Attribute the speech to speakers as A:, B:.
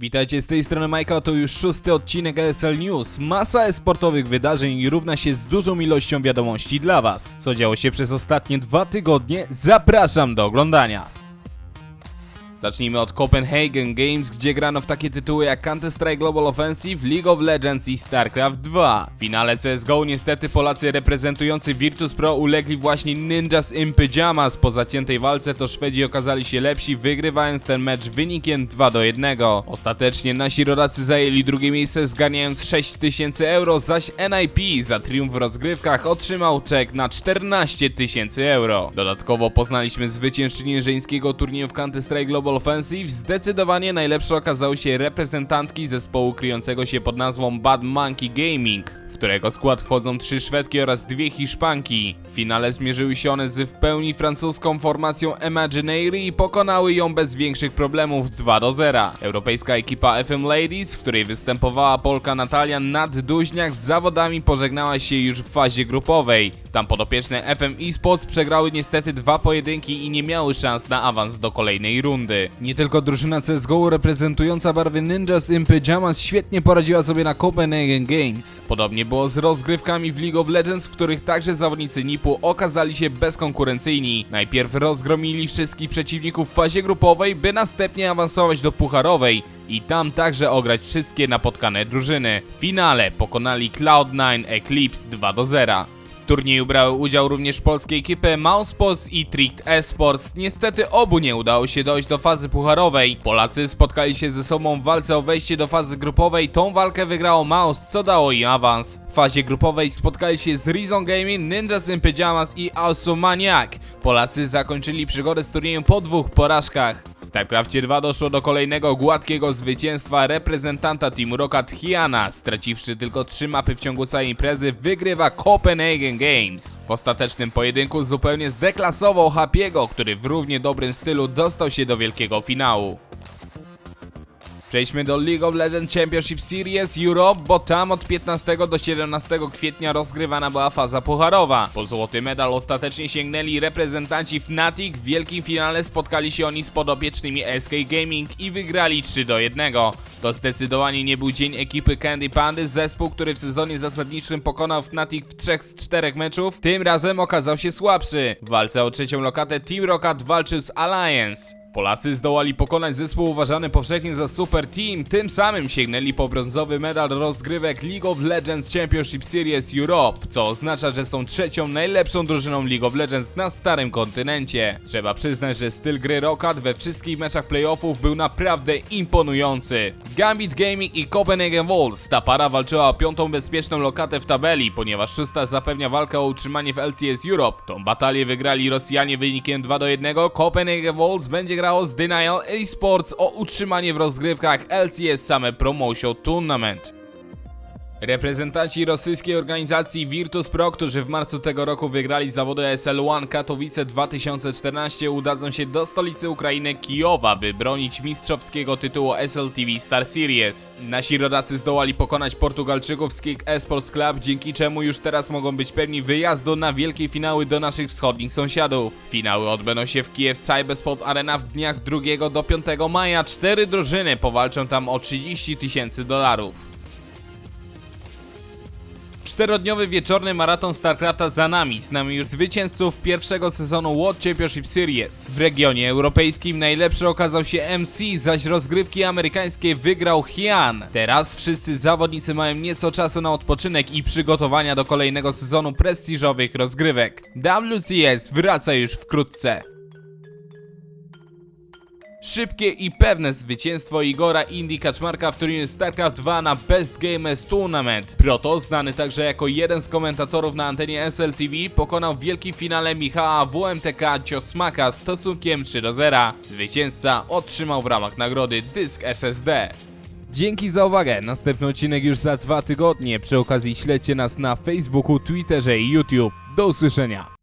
A: Witajcie z tej strony Majka, to już szósty odcinek ESL News. Masa esportowych wydarzeń równa się z dużą ilością wiadomości dla Was. Co działo się przez ostatnie dwa tygodnie? Zapraszam do oglądania. Zacznijmy od Copenhagen Games, gdzie grano w takie tytuły jak Counter-Strike Global Offensive, League of Legends i StarCraft 2. W finale CSGO niestety Polacy reprezentujący Virtus Pro ulegli właśnie Ninjas in Pyjamas. Po zaciętej walce to Szwedzi okazali się lepsi, wygrywając ten mecz wynikiem 2 do 1. Ostatecznie nasi rodacy zajęli drugie miejsce zganiając 6000 euro, zaś NIP za triumf w rozgrywkach otrzymał czek na 14 tysięcy euro. Dodatkowo poznaliśmy zwyciężczynię żeńskiego turnieju w Counter-Strike Global Offensive. Zdecydowanie najlepsze okazały się reprezentantki zespołu kryjącego się pod nazwą Bad Monkey Gaming w którego skład wchodzą trzy Szwedki oraz dwie Hiszpanki. W finale zmierzyły się one z w pełni francuską formacją Imaginary i pokonały ją bez większych problemów 2 do 0. Europejska ekipa FM Ladies, w której występowała Polka Natalia Nadduźniak z zawodami pożegnała się już w fazie grupowej. Tam podopieczne FM eSports przegrały niestety dwa pojedynki i nie miały szans na awans do kolejnej rundy. Nie tylko drużyna CSGO reprezentująca barwy Ninjas in Pyjamas świetnie poradziła sobie na Copenhagen Games. Podobnie było z rozgrywkami w League of Legends, w których także zawodnicy NIP-u okazali się bezkonkurencyjni. Najpierw rozgromili wszystkich przeciwników w fazie grupowej, by następnie awansować do pucharowej i tam także ograć wszystkie napotkane drużyny. W finale pokonali Cloud9 Eclipse 2 do 0. Turnieju brały udział również polskie ekipy Mousesports i Tricked Esports. Niestety obu nie udało się dojść do fazy pucharowej. Polacy spotkali się ze sobą w walce o wejście do fazy grupowej. Tą walkę wygrało Mouse, co dało im awans. W fazie grupowej spotkali się z Reason Gaming, Ninjas in Pyjamas i Also Maniac. Polacy zakończyli przygodę z turniejem po dwóch porażkach. W StarCraftie 2 doszło do kolejnego gładkiego zwycięstwa reprezentanta Teamu Rocket Hiana. Straciwszy tylko trzy mapy w ciągu całej imprezy, wygrywa Copenhagen Games. W ostatecznym pojedynku zupełnie zdeklasował Hapiego, który w równie dobrym stylu dostał się do wielkiego finału. Przejdźmy do League of Legends Championship Series Europe, bo tam od 15 do 17 kwietnia rozgrywana była faza pucharowa. Po złoty medal ostatecznie sięgnęli reprezentanci Fnatic, w wielkim finale spotkali się oni z podopiecznymi SK Gaming i wygrali 3 do 1. To zdecydowanie nie był dzień ekipy Candy Pandy, zespół, który w sezonie zasadniczym pokonał Fnatic w 3 z 4 meczów, tym razem okazał się słabszy. W walce o trzecią lokatę Team Rocket walczył z Alliance. Polacy zdołali pokonać zespół uważany powszechnie za super team, tym samym sięgnęli po brązowy medal rozgrywek League of Legends Championship Series Europe, co oznacza, że są trzecią najlepszą drużyną League of Legends na starym kontynencie. Trzeba przyznać, że styl gry Rocket we wszystkich meczach playoffów był naprawdę imponujący. Gambit Gaming i Copenhagen Wolves, ta para walczyła o piątą bezpieczną lokatę w tabeli, ponieważ szósta zapewnia walkę o utrzymanie w LCS Europe. Tą batalię wygrali Rosjanie wynikiem 2 do 1, Copenhagen Wolves będzie grało z Denial Esports o utrzymanie w rozgrywkach LCS Same Promotion Tournament. Reprezentanci rosyjskiej organizacji Virtus Pro, którzy w marcu tego roku wygrali zawody SL1 Katowice 2014, udadzą się do stolicy Ukrainy Kijowa, by bronić mistrzowskiego tytułu SLTV Star Series. Nasi rodacy zdołali pokonać Portugalczyków z Kick Esports Club, dzięki czemu już teraz mogą być pewni wyjazdu na wielkie finały do naszych wschodnich sąsiadów. Finały odbędą się w Kiev Cybersport Arena w dniach 2 do 5 maja. Cztery drużyny powalczą tam o 30 tysięcy dolarów. Czterodniowy wieczorny maraton StarCrafta za nami. Znamy już zwycięzców pierwszego sezonu World Championship Series. W regionie europejskim najlepszy okazał się MC, zaś rozgrywki amerykańskie wygrał Hian. Teraz wszyscy zawodnicy mają nieco czasu na odpoczynek i przygotowania do kolejnego sezonu prestiżowych rozgrywek. WCS wraca już wkrótce. Szybkie i pewne zwycięstwo Igora Indy Kaczmarka w turnieju StarCraft 2 na Best Gamers Tournament. Proto, znany także jako jeden z komentatorów na antenie SLTV, pokonał w wielkim finale Michała WMTK Ciosmaka stosunkiem 3 do 0. Zwycięzca otrzymał w ramach nagrody dysk SSD. Dzięki za uwagę. Następny odcinek już za dwa tygodnie. Przy okazji śledźcie nas na Facebooku, Twitterze i YouTube. Do usłyszenia.